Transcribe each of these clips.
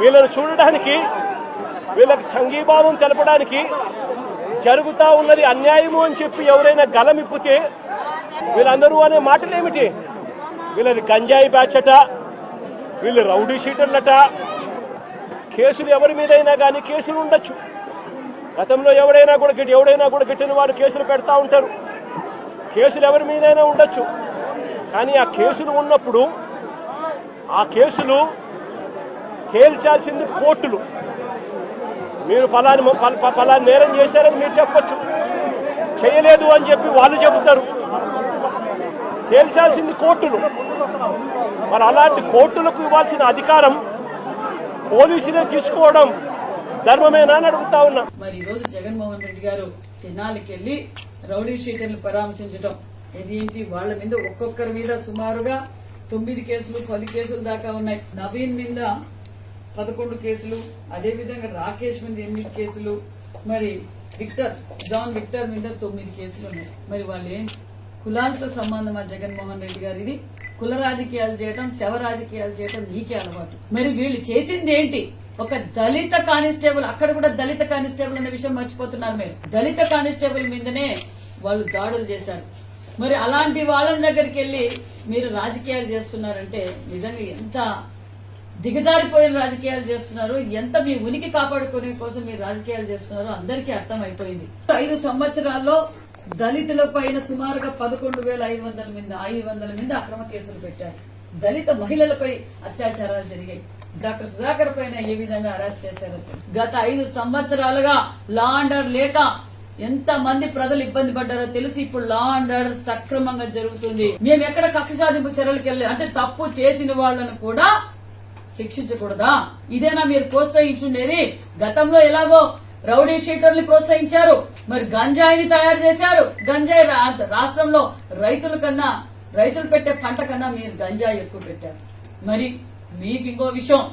వీళ్ళను చూడడానికి వీళ్ళకి సంఘీభావం తెలపడానికి జరుగుతా ఉన్నది అన్యాయము అని చెప్పి ఎవరైనా గలమిప్పితే వీళ్ళందరూ అనే మాటలు ఏమిటి వీళ్ళది గంజాయి బ్యాచట వీళ్ళు రౌడీ షీటర్లట. కేసులు ఎవరి మీదైనా కానీ కేసులు ఉండొచ్చు. గతంలో ఎవడైనా కూడా గిట్ ఎవడైనా కూడా గిట్టిన వారు కేసులు పెడతా ఉంటారు. కేసులు ఎవరి మీదైనా ఉండొచ్చు. కానీ ఆ కేసులు ఉన్నప్పుడు ఆ కేసులు తేల్చాల్సింది కోర్టులు. మీరు ఫలాని ఫలాని నేరం చేశారని మీరు చెప్పచ్చు. చేయలేదు అని చెప్పి వాళ్ళు చెబుతారు. తేల్చాల్సింది కోర్టులు. మరి అలాంటి కోర్టులకు ఇవ్వాల్సిన అధికారం పోలీసులే తీసుకోవడం ధర్మమేనా అని అడుగుతా ఉన్నా. మరి ఈరోజు జగన్మోహన్ రెడ్డి గారు తెనాలికి వెళ్ళి రౌడీ షీటర్లు పరామర్శించడం ఇదేంటి వాళ్ళ మీద ఒక్కొక్కరి మీద సుమారుగా తొమ్మిది కేసులు పది కేసులు దాకా ఉన్నాయి. నవీన్ మీద పదకొండు కేసులు అదే విధంగా రాకేష్ మీద ఎనిమిది కేసులు మరి విక్టర్ జాన్ విక్టర్ మీద తొమ్మిది కేసులు ఉన్నాయి. మరి వాళ్ళు ఏం కులాలతో సంబంధమా జగన్మోహన్ రెడ్డి గారు? ఇది కుల రాజకీయాలు చేయడం శవ రాజకీయాలు చేయడం నీకే అలవాటు. మరి వీళ్ళు చేసింది ఏంటి? ఒక దళిత కానిస్టేబుల్ అక్కడ కూడా దళిత కానిస్టేబుల్ అనే విషయం మర్చిపోతున్నారు మీరు. దళిత కానిస్టేబుల్ మీదనే వాళ్ళు దాడులు చేశారు. మరి అలాంటి వాళ్ళ దగ్గరికి వెళ్ళి మీరు రాజకీయాలు చేస్తున్నారంటే నిజంగా ఎంత దిగజారిపోయిన రాజకీయాలు చేస్తున్నారు. ఎంత మీ ఉనికి కాపాడుకునే కోసం మీరు రాజకీయాలు చేస్తున్నారో అందరికీ అర్థమైపోయింది. ఐదు సంవత్సరాల్లో దళితుల పైన సుమారుగా పదకొండు వేల ఐదు వందల మీద ఐదు వందల మీద అక్రమ కేసులు పెట్టారు. దళిత మహిళలపై అత్యాచారాలు జరిగాయి. డాక్టర్ సుధాకర్ పైన ఏ విధంగా అరెస్ట్ చేశారు? గత ఐదు సంవత్సరాలుగా లా ఆర్డర్ లేక ఎంత మంది ప్రజలు ఇబ్బంది పడ్డారో తెలిసి ఇప్పుడు లా అండ్ ఆర్డర్ సక్రమంగా జరుగుతుంది. మేము ఎక్కడ కక్ష సాధింపు చర్యలకు వెళ్ళలేదు. అంటే తప్పు చేసిన వాళ్ళను కూడా శిక్షించకూడదా? ఇదేనా మీరు ప్రోత్సహించుండేది? గతంలో ఎలాగో రౌడీ షీటర్ని ప్రోత్సహించారు మరి గంజాయిని తయారు చేశారు. గంజాయి రా- రాష్ట్రంలో రైతుల కన్నా రైతులు పెట్టే పంట కన్నా మీరు గంజాయి ఎక్కువ పెట్టారు. మరి మీకు ఇంకో విషయం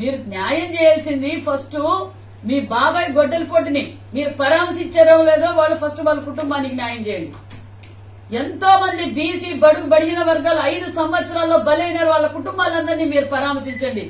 మీరు న్యాయం చేయాల్సింది ఫస్ట్ మీ బాబాయ్ గొడ్డల పొట్టిని మీరు పరామర్శించారో లేదో వాళ్ళు ఫస్ట్ వాళ్ళ కుటుంబానికి న్యాయం చేయండి. ఎంతో మంది బీసీ బడుగు బడిగిన వర్గాలు ఐదు సంవత్సరాల్లో బలైన వాళ్ళ కుటుంబాలందరినీ మీరు పరామర్శించండి.